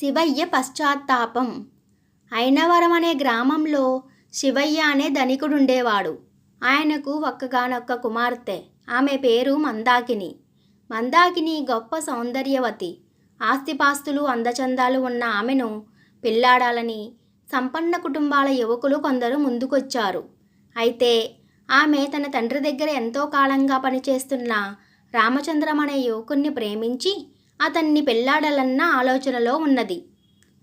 శివయ్య పశ్చాత్తాపం. అయినవరం అనే గ్రామంలో శివయ్య అనే ధనికుడుండేవాడు. ఆయనకు ఒక్కగానొక్క కుమార్తె. ఆమె పేరు మందాకిని. మందాకిని గొప్ప సౌందర్యవతి. ఆస్తిపాస్తులు అందచందాలు ఉన్న ఆమెను పెళ్ళాడాలని సంపన్న కుటుంబాల యువకులు కొందరు ముందుకొచ్చారు. అయితే ఆమె తన తండ్రి దగ్గర ఎంతో కాలంగా పనిచేస్తున్న రామచంద్రం అనే యువకుణ్ణి ప్రేమించి అతన్ని పెళ్ళాడాలన్న ఆలోచనలో ఉన్నది.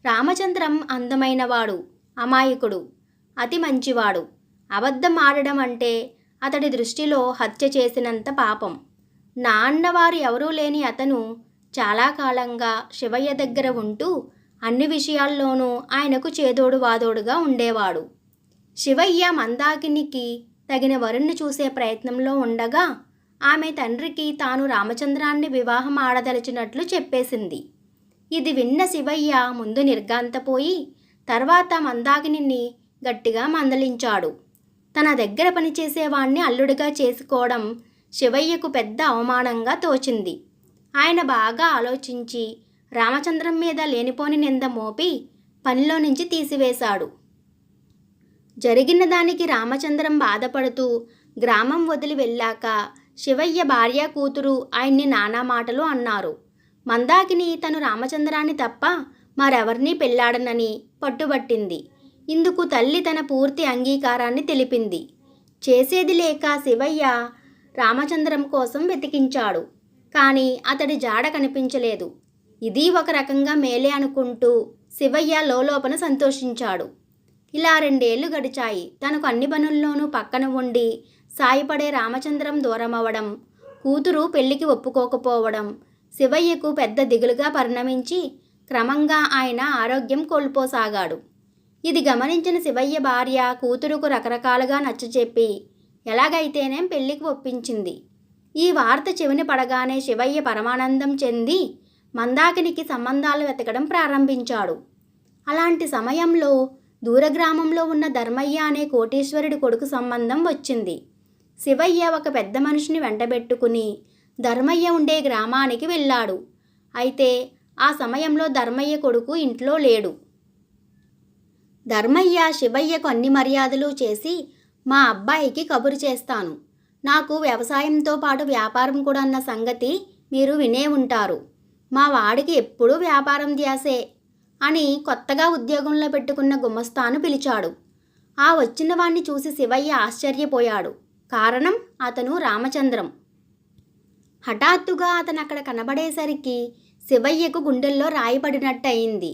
రామచంద్రం అందమైనవాడు అమాయకుడు అతి మంచివాడు. అబద్ధం ఆడడం అంటే అతడి దృష్టిలో హత్య చేసినంత పాపం. నా అన్నవారు ఎవరూ లేని అతను చాలా కాలంగా శివయ్య దగ్గర ఉంటూ అన్ని విషయాల్లోనూ ఆయనకు చేదోడు వాదోడుగా ఉండేవాడు. శివయ్య మందాకినికి తగిన వరుణ్ణి చూసే ప్రయత్నంలో ఉండగా ఆమె తండ్రికి తాను రామచంద్రాన్ని వివాహం ఆడదలిచినట్లు చెప్పేసింది. ఇది విన్న శివయ్య ముందు నిర్గాంతపోయి తర్వాత మందాకిని గట్టిగా మందలించాడు. తన దగ్గర పనిచేసేవాణ్ణి అల్లుడిగా చేసుకోవడం శివయ్యకు పెద్ద అవమానంగా తోచింది. ఆయన బాగా ఆలోచించి రామచంద్రం మీద లేనిపోని నింద మోపి పనిలో నుంచి తీసివేశాడు. జరిగిన దానికి రామచంద్రం బాధపడుతూ గ్రామం వదిలి వెళ్ళాక శివయ్య భార్య కూతురు ఆయన్ని నానా మాటలు అన్నారు. మందాకిని తను రామచంద్రాన్ని తప్ప మరెవరినీ పెళ్ళాడనని పట్టుబట్టింది. ఇందుకు తల్లి తన పూర్తి అంగీకారాన్ని తెలిపింది. చేసేది లేక శివయ్య రామచంద్రం కోసం వెతికించాడు. కానీ అతడి జాడ కనిపించలేదు. ఇది ఒక రకంగా మేలే అనుకుంటూ శివయ్య లోలోపన సంతోషించాడు. ఇలా రెండేళ్ళు గడిచాయి. తనకు అన్ని పనుల్లోనూ పక్కన ఉండి సాయపడే రామచంద్రం దూరమవ్వడం కూతురు పెళ్ళికి ఒప్పుకోకపోవడం శివయ్యకు పెద్ద దిగులుగా పరిణమించి క్రమంగా ఆయన ఆరోగ్యం కోల్పోసాగాడు. ఇది గమనించిన శివయ్య భార్య కూతురుకు రకరకాలుగా నచ్చచెప్పి ఎలాగైతేనేం పెళ్ళికి ఒప్పించింది. ఈ వార్త చెవిని పడగానే శివయ్య పరమానందం చెంది మందాకినికి సంబంధాలు వెతకడం ప్రారంభించాడు. అలాంటి సమయంలో దూరగ్రామంలో ఉన్న ధర్మయ్య అనే కోటీశ్వరుడి కొడుకు సంబంధం వచ్చింది. శివయ్య ఒక పెద్ద మనిషిని వెంటబెట్టుకుని ధర్మయ్య ఉండే గ్రామానికి వెళ్ళాడు. అయితే ఆ సమయంలో ధర్మయ్య కొడుకు ఇంట్లో లేడు. ధర్మయ్య శివయ్యకు అన్ని మర్యాదలు చేసి మా అబ్బాయికి కబురు చేస్తాను. నాకు వ్యవసాయంతో పాటు వ్యాపారం కూడా అన్న సంగతి మీరు వినే ఉంటారు. మా వాడికి ఎప్పుడూ వ్యాపారం ధ్యాసే అని కొత్తగా ఉద్యోగంలో పెట్టుకున్న గుమస్తాను పిలిచాడు. ఆ వచ్చిన వాణ్ణి చూసి శివయ్య ఆశ్చర్యపోయాడు. కారణం అతను రామచంద్రం. హఠాత్తుగా అతను అక్కడ కనబడేసరికి శివయ్యకు గుండెల్లో రాయిపడినట్టు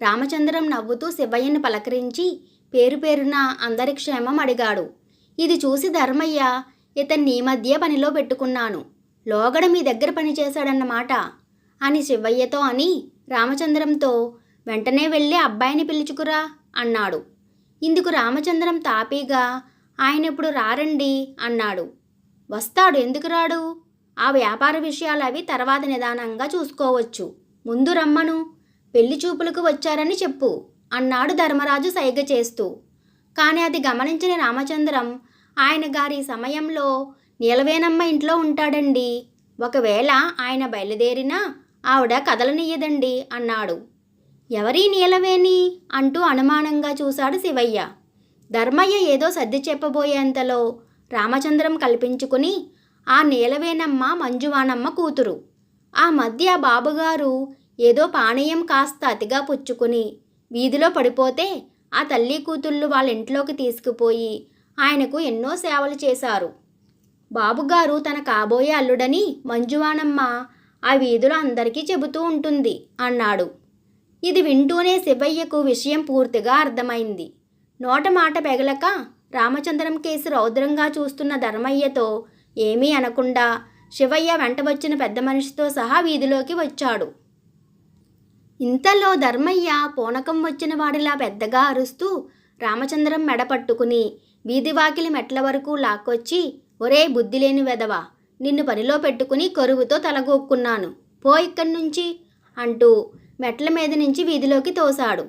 రామచంద్రం నవ్వుతూ శివయ్యను పలకరించి పేరు పేరున అందరి క్షేమం అడిగాడు. ఇది చూసి ధర్మయ్య ఇతన్ని ఈ మధ్య పనిలో పెట్టుకున్నాను. లోగడ మీ దగ్గర పనిచేశాడన్నమాట అని శివయ్యతో అని రామచంద్రంతో వెంటనే వెళ్ళి అబ్బాయిని పిలుచుకురా అన్నాడు. ఇందుకు రామచంద్రం తాపీగా ఆయన ఇప్పుడు రారండి? అన్నాడు. వస్తాడు. ఎందుకు రాడు? ఆ వ్యాపార విషయాలు అవి తర్వాత నిదానంగా చూసుకోవచ్చు. ముందు రమ్మను. పెళ్ళి చూపులకు వచ్చారని చెప్పు అన్నాడు ధర్మరాజు సైగ చేస్తూ. కానీ అది గమనించిన రామచంద్రం ఆయన గారి సమయంలో నీలవేనమ్మ ఇంట్లో ఉంటాడండి. ఒకవేళ ఆయన బయలుదేరినా ఆవిడ కదలనియ్యదండి అన్నాడు. ఎవరీ నీలవేణి? అంటూ అనుమానంగా చూశాడు శివయ్య. ధర్మయ్య ఏదో సర్ది చెప్పబోయేంతలో రామచంద్రం కల్పించుకుని ఆ నీలవేనమ్మ మంజువానమ్మ కూతురు. ఆ మధ్య బాబుగారు ఏదో పానీయం కాస్త అతిగా పుచ్చుకుని వీధిలో పడిపోతే ఆ తల్లి కూతుళ్ళు వాళ్ళ ఇంట్లోకి తీసుకుపోయి ఆయనకు ఎన్నో సేవలు చేశారు. బాబుగారు తన కాబోయే అల్లుడని మంజువానమ్మ ఆ వీధిలో అందరికీ చెబుతూ ఉంటుంది అన్నాడు. ఇది వింటూనే శివయ్యకు విషయం పూర్తిగా అర్థమైంది. నోట మాట పెగలక రామచంద్రం కేసు రౌద్రంగా చూస్తున్న ధర్మయ్యతో ఏమీ అనకుండా శివయ్య వెంట వచ్చిన పెద్ద మనిషితో సహా వీధిలోకి వచ్చాడు. ఇంతలో ధర్మయ్య పూనకం వచ్చిన వాడిలా పెద్దగా అరుస్తూ రామచంద్రం మెడ పట్టుకుని వీధివాకిలి మెట్ల వరకు లాక్కొచ్చి ఒరే బుద్ధి లేని వెదవా నిన్ను పనిలో పెట్టుకుని కరువుతో తలగొక్కున్నాను. పో ఇక్కడి నుంచి అంటూ మెట్ల మీద నుంచి వీధిలోకి తోశాడు.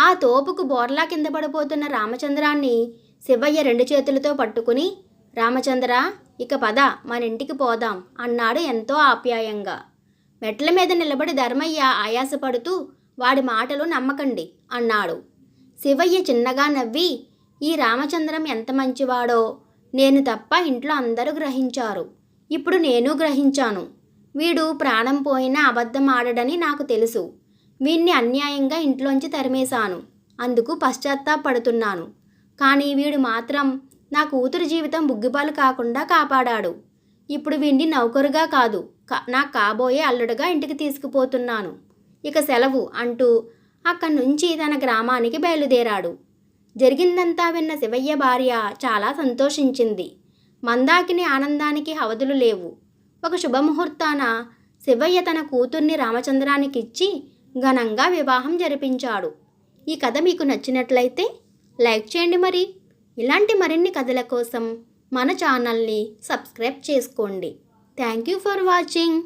ఆ తోపుకు బోర్లా కింద పడిపోతున్న రామచంద్రాన్ని శివయ్య రెండు చేతులతో పట్టుకుని రామచంద్ర ఇక పద మన ఇంటికి పోదాం అన్నాడు ఎంతో ఆప్యాయంగా. మెట్ల మీద నిలబడి ధర్మయ్య ఆయాసపడుతూ వాడి మాటలు నమ్మకండి అన్నాడు. శివయ్య చిన్నగా నవ్వి ఈ రామచంద్రం ఎంత మంచివాడో నేను తప్ప ఇంట్లో అందరూ గ్రహించారు. ఇప్పుడు నేను గ్రహించాను. వీడు ప్రాణం పోయినా అబద్ధం ఆడడని నాకు తెలుసు. వీణ్ణి అన్యాయంగా ఇంట్లోంచి తరిమేశాను. అందుకు పశ్చాత్తాపడుతున్నాను. కానీ వీడు మాత్రం నా కూతురు జీవితం బుగ్గిపాలు కాకుండా కాపాడాడు. ఇప్పుడు వీడిని నౌకరుగా కాదు నాకు నా కాబోయే అల్లుడుగా ఇంటికి తీసుకుపోతున్నాను. ఇక సెలవు అంటూ అక్కడి నుంచి తన గ్రామానికి బయలుదేరాడు. జరిగిందంతా విన్న శివయ్య భార్య చాలా సంతోషించింది. మందాకిని ఆనందానికి అవధులు లేవు. ఒక శుభముహూర్తాన శివయ్య తన కూతుర్ని రామచంద్రానికిచ్చి ఘనంగా వివాహం జరిపించాడు. ఈ కథ మీకు నచ్చినట్లయితే లైక్ చేయండి మరి. ఇలాంటి మరిన్ని కథల కోసం మన ఛానల్ని సబ్స్క్రైబ్ చేసుకోండి. Thank you for watching.